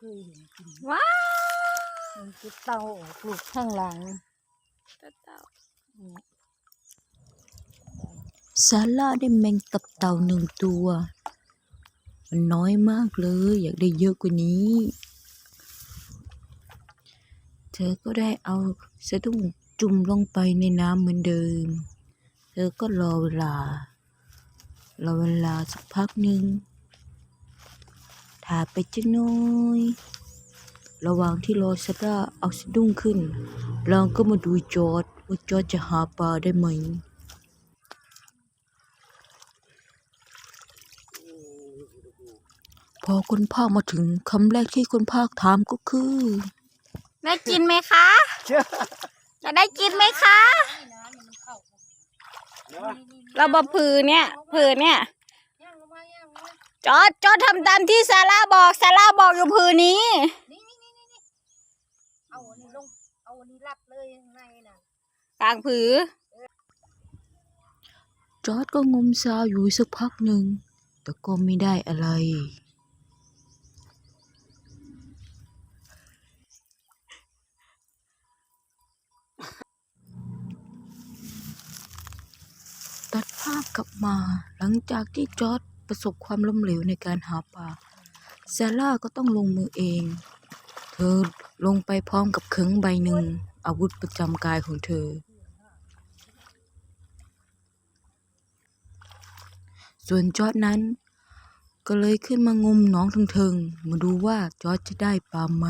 เคยเห็นกินว้าวมันคือเตาออกปลูกข้างหลังเต่าเนี่ยซาร่าได้แมงตับเต่าหนึ่งตัว มันน้อยมากเลย อยากได้เยอะกว่านี้ เธอก็ได้เอาสะดุ้งจุ่มลงไปในน้ำเหมือนเดิม เธอก็รอเวลารอเวลาสักพักหนึ่ง ถ่ายไปจังน้อยระหว่างที่รอซาร่าเอาสะดุ้งขึ้นเราก็มาดูจอร์ดว่าจอร์ดจะหาปลาได้ไหม พอคนภาคมาถึงคำแรกที่คนภาคถามก็คือ ได้กินไหมคะจะได้กินไหมคะ เราบอผือเนี่ย ผือเนี่ย จอดจอดทำตามที่ซาร่าบอกซาร่าบอกอยู่ผือนี้นี่นี่นี่นี่นี่เอาอันนี้ลง เอาอันนี้รับเลยข้างในน่ะกลางผือ จอร์ดก็งมซาวอยู่สักพักหนึ่ง แต่ก็ไม่ได้อะไร ตัดภาพกลับมาหลังจากที่จอร์ด ประสบความล้มเหลวในการหาปลาซาร่าก็ต้องลงมือเอง เธอลงไปพร้อมกับเขิงใบหนึ่ง อาวุธประจำกายของเธอ ส่วนจอร์ดนั้น ก็เลยขึ้นมางมหนองทึงๆ มาดูว่าจอร์ดจะได้ปลาไหม